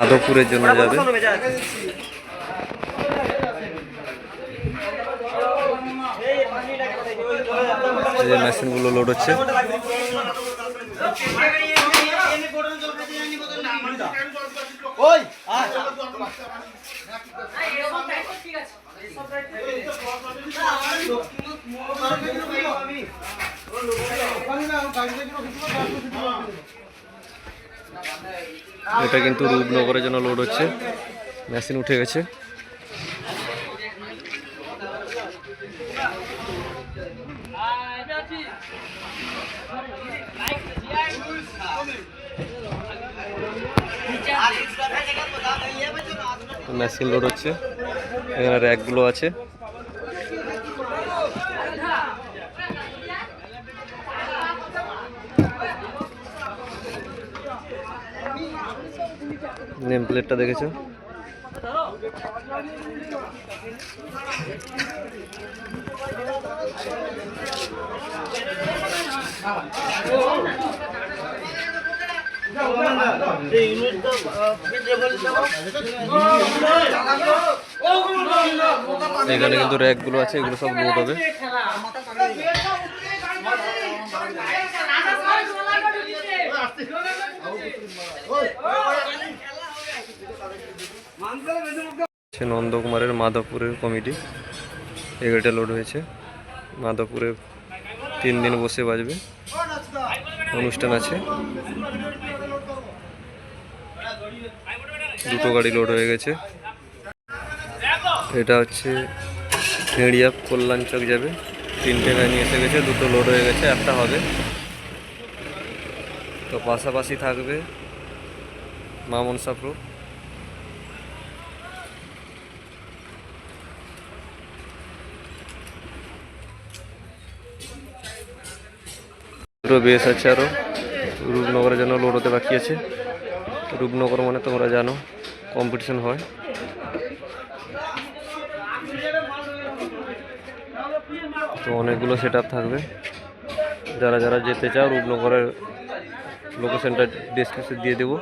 মাধবপুরের জন্য যাবে। যে। মেশিনগুলো লোড হচ্ছে। ওই এটা কিন্তু রূপনগরের জন্য লোড হচ্ছে। মেশিন উঠে গেছে। মেশিন লোড হচ্ছে। এখানে র্যাকগুলো আছে। নেম প্লেটটা দেখেছ? এখানে কিন্তু র্যাকগুলো আছে এগুলো সব লোড হবে। হচ্ছে নন্দকুমারের মাধবপুরের কমিটি। এই গাড়িটা লোড হয়েছে। মাধবপুরে তিন দিন বসে বাজবে। অনুষ্ঠান আছে। দুটো গাড়ি লোড হয়ে গেছে। এটা হচ্ছে ভেড়িয়া কল্যাণ চক যাবে। তিনটে গাড়ি এসে গেছে, দুটো লোড হয়ে গেছে, একটা হবে। তো পাশাপাশি থাকবে মামন সাপ্রো দুটো বেশ আছে আরও রূপনগরের জন্য লোড হতে বাকি আছে। রূপনগর মানে তোমরা জানো কম্পিটিশন হয়। তো অনেকগুলো সেট থাকবে। যারা যারা যেতে চাও, রূপনগরের লোকেশনটা ডিসক্রিপশন দিয়ে দেবো।